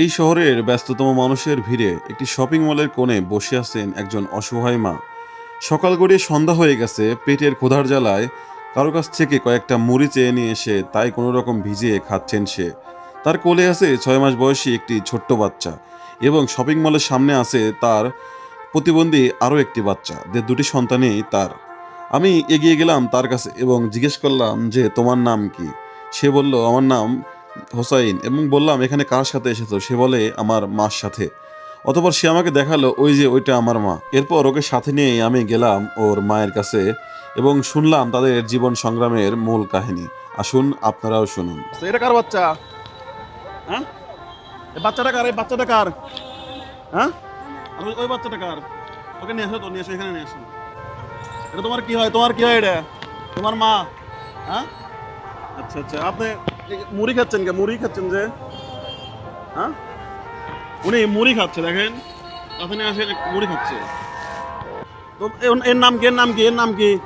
এই শহরের ব্যস্ততম মানুষের ভিড়ে একটি শপিং মলের কোণে বসে আছেন একজন অসহায় মা। সকাল গড়িয়ে সন্ধ্যা হয়ে গেছে, পেটের ক্ষুধার জ্বালায়। কারও কাছ থেকে কয়েকটা মুড়ি চেয়ে নিয়ে এসে তাই কোনো রকম ভিজিয়ে খাচ্ছেন সে। তার কোলে আছে ছয় মাস বয়সী একটি ছোট্ট বাচ্চা এবং শপিং মলের সামনে আছে তার প্রতিবন্ধী আরও একটি বাচ্চা, যে দুটি সন্তানই তার। আমি এগিয়ে গেলাম তার কাছে এবং জিজ্ঞেস করলাম যে, তোমার নাম কি? সে বলল, আমার নাম হোসাইন এবং বললাম, এখানে কার সাথে এসেছ? সে বলে, আমার মার সাথে। অতপর সে আমাকে দেখাল, ওই যে ওইটা আমার মা। এরপর ওকে সাথে নিয়ে আমি গেলাম ওর মায়ের কাছে এবং শুনলাম তাদের জীবন সংগ্রামের মূল কাহিনী। আসুন, আপনারাও শুনুন। এটা কার বাচ্চা? হ্যাঁ? বাচ্চাটা কার? এই বাচ্চাটা কার? হ্যাঁ? ওই- বাচ্চাটা কার? ওকে নিয়ে আসো তো, নিয়ে আসো এখানে নিয়ে আসো এটা তোমার কি হয়? তোমার কি হয় এটা? তোমার মা? হ্যাঁ? আচ্ছা আচ্ছা আপনি মুড়ি খাচ্ছেন কে? মুড়ি খাচ্ছেন যে? হ্যাঁ? উনি মুড়ি খাচ্ছে দেখেন। আপনি আসে মুড়ি খাচ্ছে। তো এর- নাম কি? এর নাম কি? এর নাম কি?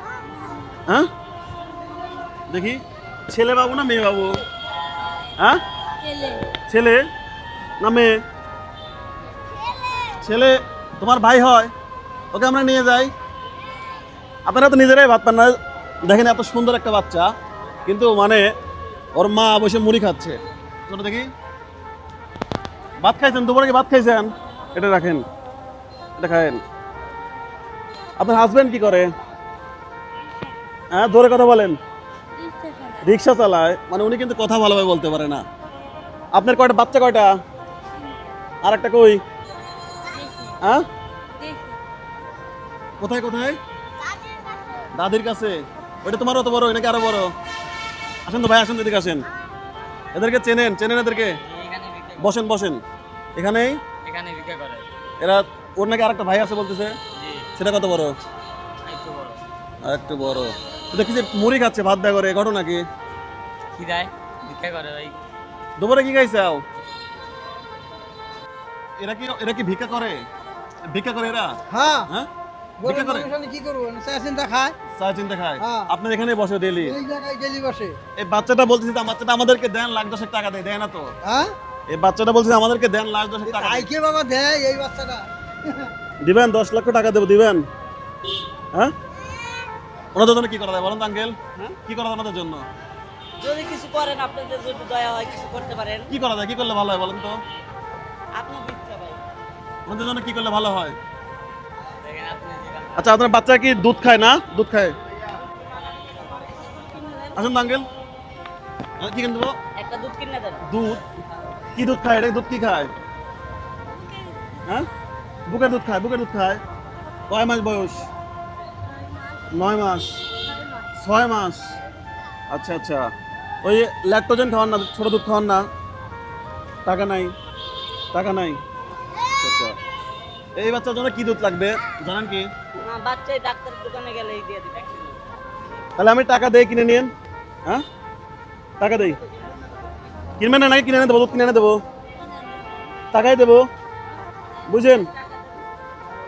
হ্যাঁ? দেখি। ছেলে বাবু না মেয়ে বাবু? হ্যাঁ? ছেলে। ছেলে না মেয়ে? ছেলে তোমার ভাই হয়? ওকে আমরা নিয়ে যাই। আপনারা তো নিজেরাই ভাত পান না দেখেন এত সুন্দর একটা বাচ্চা। কিন্তু মানে ওর মা বসে মুড়ি খাচ্ছে। দেখি। ভাত খাইছেন? দুপুরে কি ভাত খাইছেন? এটা রাখেন। এটা খায়েন আপনার হাজবেন্ড কি করে? হ্যাঁ জোরে কথা বলেন। রিক্সা চালায়। মানে উনি কিন্তু কথা ভালোভাবে বলতে পারে না। আপনার কয়টা? বাচ্চা কয়টা? আর একটা কই? হ্যাঁ? কোথায় কোথায়? দাদির কাছে। ওইটা তোমার অত বড় নাকি আরও বড়? আসেন তো ভাই আসেন এদিকে আসেন। এদেরকে চেনেন চেনেন এদেরকে? বসেন বসেন। এখানেই? এখানে বিক্রি করে। এরা ওর নাকি আরেকটা ভাই আছে বলতেছে? সেটা কত বড়? একটু বড়। তো দেখি যে মুড়ি খাচ্ছে ভাত দেয় করে ঘটনা কি? কি দেয়? করে দুপুরে কি খাইছাও এরা কি এরা কি ভিক্ষা করে? ভিক্ষা করে এরা? হ্যাঁ। হ্যাঁ? বলে মানুষ আমি কি করব? চা চিন্তা খায়। চা চিন্তা খায়? হ্যাঁ। আপনার এখানে বসে ডেলি এই জায়গায় গেলি বসে। এই বাচ্চাটা বলতেছে বাচ্চাটা আমাদেরকে দেন লাখ দশেক টাকা দেয় দেয় না তো? হ্যাঁ? এই বাচ্চাটা বলছে আমাদেরকে দেন লাখ দশেক টাকা আইকে বাবা দেয় এই বাচ্চাটা? দিবেন দশ লক্ষ টাকা দেবো দিবেন। হ্যাঁ? ওনাদের জন্য কি করা যায় বলেন আঙ্কেল? হ্যাঁ? কি করা যায় ওনাদের জন্য? যদি কিছু করেন আপনাদের যদি দয়া হয় কিছু করতে পারেন। কি করা যায়? কি করলে ভালো হয় বলেন তো? আপনার ভাই ওনাদের জন্য কি করলে ভালো হয়? দেখেন আপনি যেখানে আচ্ছা আপনার বাচ্চা কি দুধ খায় না? দুধ খায়। আসুন আঙ্কেল। হ্যাঁ, কি কিনে দেবো? একটা দুধ কিনে দেন। দুধ। কি দুধ খায়? এটা দুধ কি খায়? হ্যাঁ? বুকের দুধ খায় বুকের দুধ খায়। কয় মাস বয়স? নয় মাস। ছয় মাস। আচ্ছা আচ্ছা। ওই ল্যাকটোজেন খাওয়ান না ছোটো দুধ খাওয়ান না। টাকা নাই। টাকা নাই। এই বাচ্চার জন্য কি দুধ লাগবে? জানেন কি? বাচ্চাই দোকানে গেলেই দিয়ে দিবে তাহলে আমি টাকা দিয়ে কিনে নিন হ্যাঁ? টাকা দেই। কিনবেন না নাকি কিনে এনে দেবো? দুধ কিনে এনে দেবো। টাকাই দেবো। বুঝেন?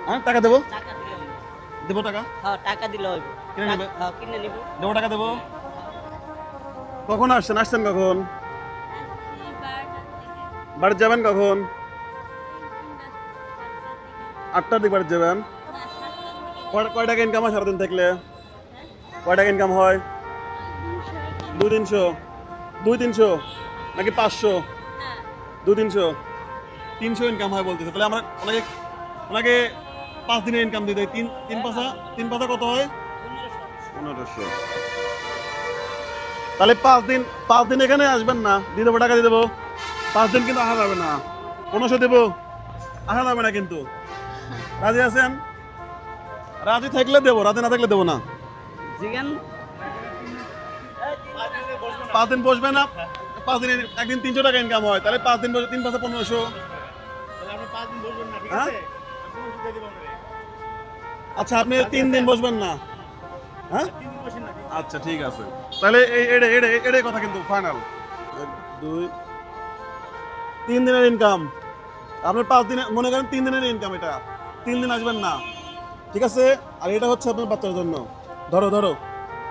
হ্যাঁ টাকা দেবো। দেবো টাকা? হ্যাঁ টাকা দিলে হইবে কিনে নেবে? হ্যাঁ কিনে নিব। দেবো টাকা দেবো? কখন আসছেন? আসছেন কখন? বাড়ি যাবেন কখন? আটটার দিকে বাড়ি যাবেন? কয়- টাকা ইনকাম হয় সারাদিন থাকলে? কয় টাকা ইনকাম হয়? দুই তিনশো। দুই তিনশো? নাকি পাঁচশো? দুই তিনশো? তিনশো ইনকাম হয় বলতেছে। তাহলে আমরা ওনাকে ওনাকে পাঁচ দিনের ইনকাম দিতে। তিন তিন পাঁচা তিন পাঁচা কত হয়? পনেরোশো। তাহলে পাঁচ দিন পাঁচ দিন এখানে আসবেন না। দিয়ে দেবো টাকা দিয়ে দেবো। পাঁচ দিন কিন্তু আসা যাবে না। পনেরোশো দেবো। আসা যাবে না কিন্তু। রাজি আছেন? রাজি থাকলে দেবো রাজি না থাকলে দেবো না। জিগান। পাঁচ দিন বসবে না পাঁচ দিন একদিন তিনশো টাকা ইনকাম হয় তাহলে পাঁচ দিন বসে তিন পাঁচে পনেরোশো। হ্যাঁ? আচ্ছা আপনি তিন দিন বসবেন না। হ্যাঁ? আচ্ছা ঠিক আছে। তাহলে এই এড়ে এড়ে এড়ে কথা কিন্তু ফাইনাল দুই তিন দিনের ইনকাম আপনার পাঁচ দিনে মনে করেন তিন দিনের ইনকাম এটা। তিন দিন আসবেন না। ঠিক আছে? আর এটা হচ্ছে আপনার বাচ্চার জন্য। ধরো ধরো।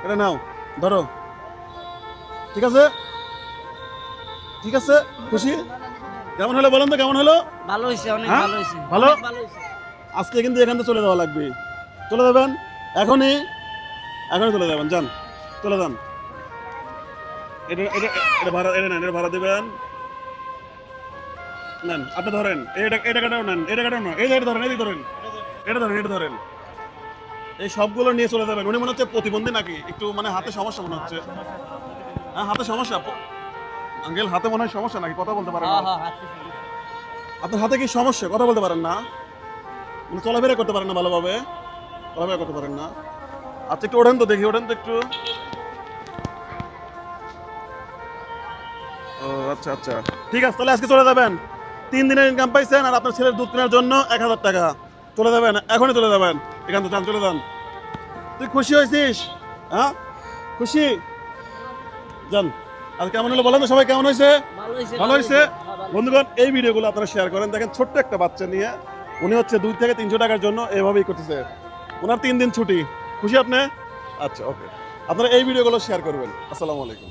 এটা নাও। ধরো। ঠিক আছে? ঠিক আছে? খুশি? কেমন হলো বলেন তো কেমন হলো? ভালো হয়েছে অনেক হ্যাঁ? ভালো হয়েছে। ভালো? আজকে কিন্তু এখান থেকে চলে যাওয়া লাগবে। চলে যাবেন? এখনই? এখনই চলে যাবেন যান। চলে যান। এটা এটা এটা ভাড়া এটা নেন এটা ভাড়া দেবেন। নেন আপনি ধরেন এটা এই টাকাটাও নেন এই টাকাটাও নেন এই ধরেন এই ধরেন এটা ধরেন এটা ধরেন। এই সবগুলো নিয়ে চলে যাবেন উনি মনে হচ্ছে প্রতিবন্ধী নাকি? একটু মানে হাতে সমস্যা মনে হচ্ছে। হ্যাঁ হাতে সমস্যা আঙ্কেল হাতে মনে হয় সমস্যা নাকি? কথা বলতে পারেন হ্যাঁ না হ্যাঁ আপনার হাতে কি সমস্যা? কথা বলতে পারেন না। মানে চলাফেরা করতে পারেন না ভালোভাবে। চলাফেরা করতে পারেন না। আচ্ছা একটু ওঠেন তো দেখি ওঠেন তো একটু। ও আচ্ছা আচ্ছা। ঠিক আছে তাহলে আজকে চলে যাবেন। তিন দিনের ইনকাম পাইছেন আর আপনার ছেলের দুধ কেনার জন্য এক হাজার টাকা। চলে যাবেন এখনই চলে যাবেন। এখান থেকে যান চলে যান। তুই খুশি হয়েছিস? হ্যাঁ? খুশি? যান। আর কেমন হলো বলেন তো সবাই কেমন হয়েছে? ভালো হয়েছে হ্যাঁ। বন্ধুগণ এই ভিডিওগুলো আপনারা শেয়ার করেন। দেখেন ছোট্ট একটা বাচ্চা নিয়ে উনি হচ্ছে দুই থেকে তিনশো টাকার জন্য এভাবেই করতেছে। ওনার তিন দিন ছুটি। খুশি আপনি? আচ্ছা ওকে আপনারা এই ভিডিওগুলো শেয়ার করবেন। আসসালামু আলাইকুম।